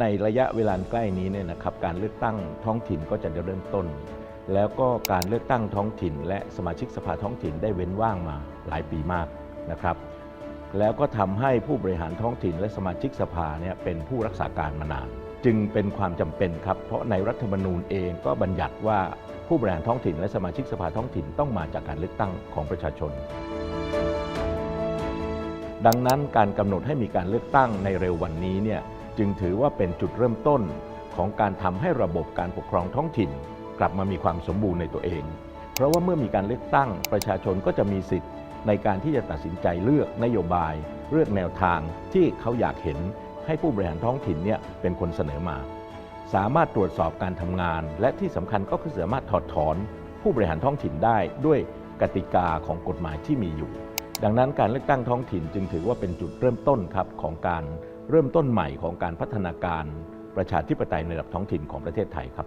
ในระยะเวลาใกล้นี้เนี่ยนะครับการเลือกตั้งท้องถิ่นก็จะเริ่มต้น แล้วก็การเลือกตั้งท้องถิ่น และสมาชิกสภาท้องถิ่นได้เว้นว่างมาหลายปีมากนะครับ แล้วก็ทำให้ผู้บริหารท้องถิ่น และสมาชิกสภาเนี่ยเป็นผู้รักษาการมานาน จึงเป็นความจำเป็นครับ เพราะในรัฐธรรมนูญเองก็บัญญัติว่าผู้บริหารท้องถิ่น และสมาชิกสภาท้องถิ่นต้องมาจากการเลือกตั้งของประชาชนดังนั้นการกำหนดให้มีการเลือกตั้งในเร็ววันนี้เนี่ย จึงถือว่าเป็นจุดเริ่มต้นของการทำให้ระบบการปกครองท้องถิ่น กลับมามีความสมบูรณ์ในตัวเอง เพราะว่าเมื่อมีการเลือกตั้งประชาชนก็จะมีสิทธิ์ ในการที่จะตัดสินใจเลือกนโยบาย เลือกแนวทางที่เขาอยากเห็นให้ผู้บริหารท้องถิ่นเนี่ยเป็นคนเสนอมา สามารถตรวจสอบการทำงาน และที่สำคัญก็คือสามารถถอดถอน ผู้บริหารท้องถิ่นได้ด้วยกติกาของกฎหมายที่มีอยู่ ดังนั้นการเลือกตั้งท้องถิ่นจึงถือว่าเป็นจุดเริ่มต้นครับของการ เริ่มต้นใหม่ของการพัฒนาการประชาธิปไตยในระดับท้องถิ่นของประเทศไทยครับ